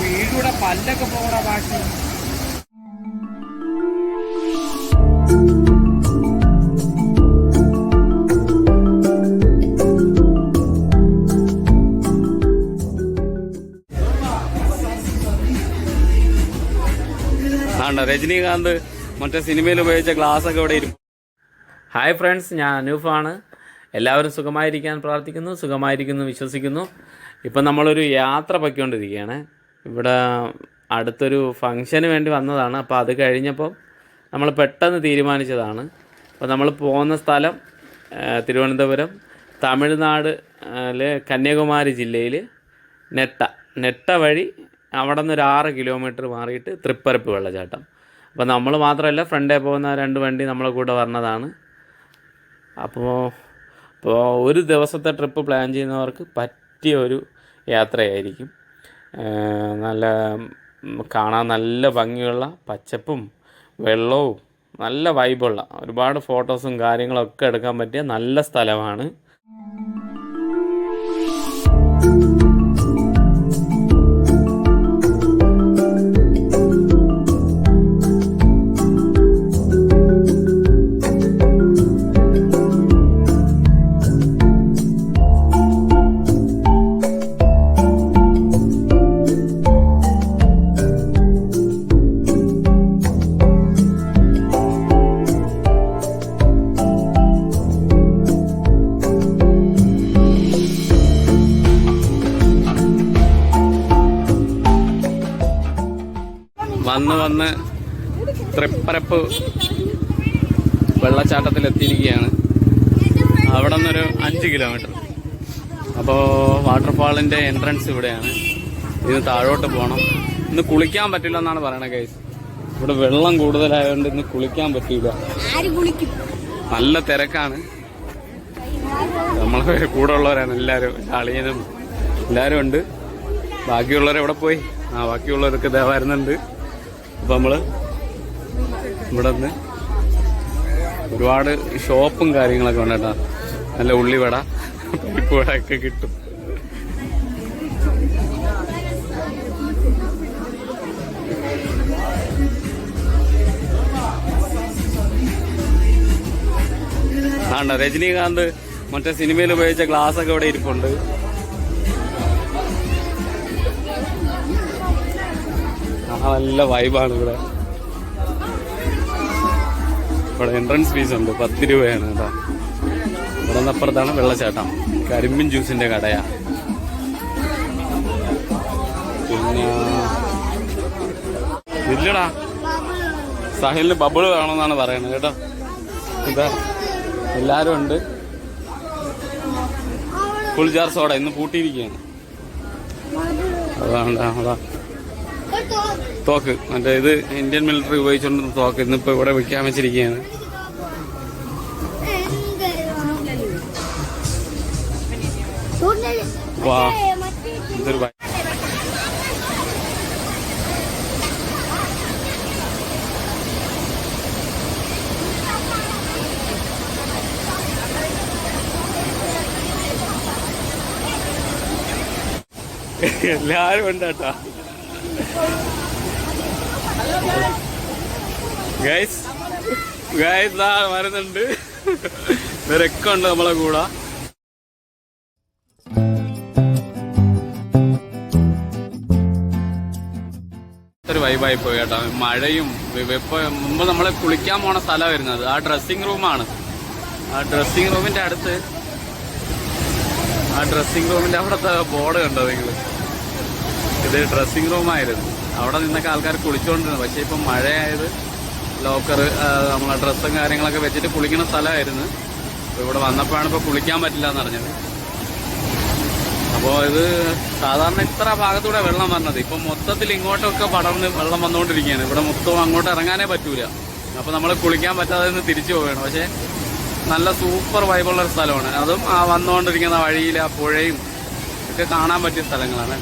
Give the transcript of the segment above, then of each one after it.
വീടിയുടെ പല്ലൊക്കെ പോകണ ബാക്കി. രജനീകാന്ത് മറ്റേ സിനിമയിൽ ഉപയോഗിച്ച ഗ്ലാസ് ഒക്കെ ഇവിടെ ഇരിക്കും ഹായ് ഫ്രണ്ട്സ് ഞാൻ അനൂഫാണ്. എല്ലാവരും സുഖമായിരിക്കാൻ പ്രാർത്ഥിക്കുന്നു സുഖമായിരിക്കുന്നു വിശ്വസിക്കുന്നു. ഇപ്പം നമ്മളൊരു യാത്ര പൊയ്ക്കൊണ്ടിരിക്കുകയാണ്. ഇവിടെ അടുത്തൊരു ഫംഗ്ഷന് വേണ്ടി വന്നതാണ്. അപ്പോൾ അത് കഴിഞ്ഞപ്പോൾ നമ്മൾ പെട്ടെന്ന് തീരുമാനിച്ചതാണ്. അപ്പോൾ നമ്മൾ പോകുന്ന സ്ഥലം തിരുവനന്തപുരം തമിഴ്നാട് കന്യാകുമാരി ജില്ലയിൽ നെട്ട. നെട്ട വഴി അവിടെ നിന്ന് ഒരു ആറ് കിലോമീറ്റർ മാറിയിട്ട് തൃപ്പരപ്പ് വെള്ളച്ചാട്ടം. അപ്പോൾ നമ്മൾ മാത്രമല്ല ഫ്രണ്ടേ പോകുന്ന രണ്ട് വണ്ടി നമ്മളെ കൂടെ വന്നതാണ്. അപ്പോൾ അപ്പോൾ ഒരു ദിവസത്തെ ട്രിപ്പ് പ്ലാൻ ചെയ്യുന്നവർക്ക് പറ്റിയ ഒരു യാത്രയായിരിക്കും. നല്ല കാണാൻ നല്ല ഭംഗിയുള്ള പച്ചപ്പും വെള്ളവും നല്ല വൈബുള്ള ഒരുപാട് ഫോട്ടോസും കാര്യങ്ങളൊക്കെ എടുക്കാൻ പറ്റിയ നല്ല സ്ഥലമാണ്. വന്ന് വന്ന് തൃപ്പരപ്പ് വെള്ളച്ചാട്ടത്തിൽ എത്തിയിരിക്കുകയാണ് അവിടെ നിന്നൊരു അഞ്ച് കിലോമീറ്റർ. അപ്പോൾ വാട്ടർഫാളിന്റെ എൻട്രൻസ് ഇവിടെയാണ്. ഇന്ന് താഴോട്ട് പോകണം ഇന്ന് കുളിക്കാൻ പറ്റില്ല എന്നാണ് പറയണത് കൈസ് ഇവിടെ വെള്ളം കൂടുതലായതുകൊണ്ട് ഇന്ന് കുളിക്കാൻ പറ്റില്ല നല്ല തിരക്കാണ്. നമ്മളെ കൂടെ ഉള്ളവരാണ് എല്ലാവരും. അളിയനും എല്ലാവരും ഉണ്ട്. ബാക്കിയുള്ളവർ എവിടെ പോയി? ആ ബാക്കിയുള്ളവരൊക്കെ ഇതാ വരുന്നുണ്ട്. അപ്പം നമ്മൾ ഇവിടെ നിന്ന് ഒരുപാട് ഷോപ്പും കാര്യങ്ങളൊക്കെ ഉണ്ട് നല്ല ഉള്ളിവട വട ഒക്കെ കിട്ടും. ആണ്ട രജനീകാന്ത് മറ്റേ സിനിമയിൽ ഉപയോഗിച്ച ഗ്ലാസ് ഒക്കെ ഇവിടെ ഇരിപ്പുണ്ട്. നല്ല വൈബാണ് ഇവിടെ. ഇവിടെ എൻട്രൻസ് ഫീസ് ഉണ്ട്. പത്ത് രൂപയാണ് കേട്ടോ. ഇവിടെ നിന്നപ്പുറത്താണ് വെള്ളച്ചാട്ടം. കരിമ്പിൻ ജ്യൂസിന്റെ കടയാ. ഇല്ലടാ. സഹിലിന് ബബിൾ വേണമെന്നാണ് പറയുന്നത് കേട്ടോ. ഇതാ. എല്ലാരും ഉണ്ട്. ഫുൾ ജാർ സോഡ ഇന്ന് പൂട്ടിയിരിക്കുകയാണ്. അതാണ് അതാ. തോക്ക്. മറ്റേ ഇത് ഇന്ത്യൻ മിലിറ്ററി ഉപയോഗിച്ചുകൊണ്ടിരുന്ന തോക്ക് ഇന്നിപ്പോ ഇവിടെ വിൽക്കാൻ വെച്ചിരിക്കുകയാണ്. വാ. എല്ലാരും ഉണ്ട് ഗൈസ് ഗൈസ് ആ വരുന്നുണ്ട്. ഇവരൊക്കെ ഉണ്ട് നമ്മളെ കൂടെ. ഒരു വൈബായി പോയി കേട്ടോ. മഴയും ഇപ്പൊ മുമ്പ് നമ്മളെ കുളിക്കാൻ പോണ സ്ഥലം വരുന്നത്. ആ ഡ്രസ്സിംഗ് റൂമാണ് ആ ഡ്രസ്സിംഗ് റൂമിന്റെ അടുത്ത് ആ ഡ്രസ്സിംഗ് റൂമിന്റെ അവിടുത്തെ ബോർഡ് കണ്ടോ നിങ്ങൾ? ഇത് ഡ്രസ്സിംഗ് റൂമായിരുന്നു അവിടെ നിന്നൊക്കെ ആൾക്കാർ കുളിച്ചുകൊണ്ടിരുന്നു പക്ഷേ ഇപ്പം മഴയായത് ലോക്കർ നമ്മളെ ഡ്രസ്സും കാര്യങ്ങളൊക്കെ വെച്ചിട്ട് കുളിക്കുന്ന സ്ഥലമായിരുന്നു. അപ്പൊ ഇവിടെ വന്നപ്പോഴാണ് ഇപ്പോൾ കുളിക്കാൻ പറ്റില്ല എന്ന് പറഞ്ഞത് അപ്പോൾ ഇത് സാധാരണ ഇത്ര ഭാഗത്തൂടെ വെള്ളം വന്നത്. ഇപ്പം മൊത്തത്തിൽ ഇങ്ങോട്ടൊക്കെ പടർന്ന് വെള്ളം വന്നുകൊണ്ടിരിക്കുകയാണ്. ഇവിടെ മൊത്തം അങ്ങോട്ട് ഇറങ്ങാനേ പറ്റൂല. അപ്പോൾ നമ്മൾ കുളിക്കാൻ പറ്റാതെ നിന്ന് തിരിച്ചു പോവുകയാണ്. പക്ഷേ നല്ല സൂപ്പർ വൈബുള്ള ഒരു സ്ഥലമാണ്. അതും ആ വന്നുകൊണ്ടിരിക്കുന്ന വഴിയിൽ ആ പുഴയും ഒക്കെ കാണാൻ പറ്റിയ സ്ഥലങ്ങളാണ്.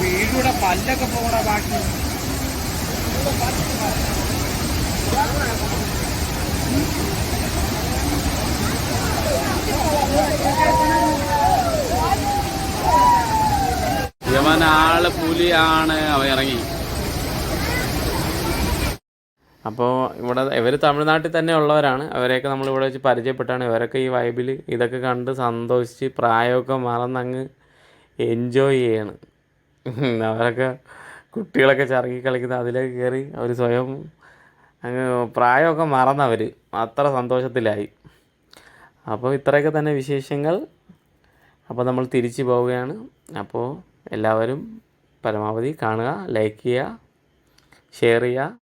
വീടിയുടെ പല്ലൊക്കെ പോകണ ബാക്കി. യവൻ പുലിയാണ്. അവൻ ഇറങ്ങി. അപ്പോൾ ഇവിടെ ഇവർ തമിഴ്നാട്ടിൽ തന്നെ ഉള്ളവരാണ്. അവരെയൊക്കെ നമ്മൾ ഇവിടെ വെച്ച് പരിചയപ്പെട്ടാണ്. ഇവരൊക്കെ ഈ വൈബിൽ ഇതൊക്കെ കണ്ട് സന്തോഷിച്ച് പ്രായമൊക്കെ മറന്നങ്ങ് എൻജോയ് ചെയ്യാണ്. അവരൊക്കെ കുട്ടികളൊക്കെ ചറങ്ങി കളിക്കുന്ന അതിലേക്ക് കയറി അവർ സ്വയം അങ്ങ് പ്രായമൊക്കെ മറന്നവർ അത്ര സന്തോഷത്തിലായി. അപ്പോൾ ഇത്രയൊക്കെ തന്നെ വിശേഷങ്ങൾ. അപ്പോൾ നമ്മൾ തിരിച്ചു പോവുകയാണ്. അപ്പോൾ എല്ലാവരും പരമാവധി കാണുക ലൈക്ക് ചെയ്യുക ഷെയർ ചെയ്യുക.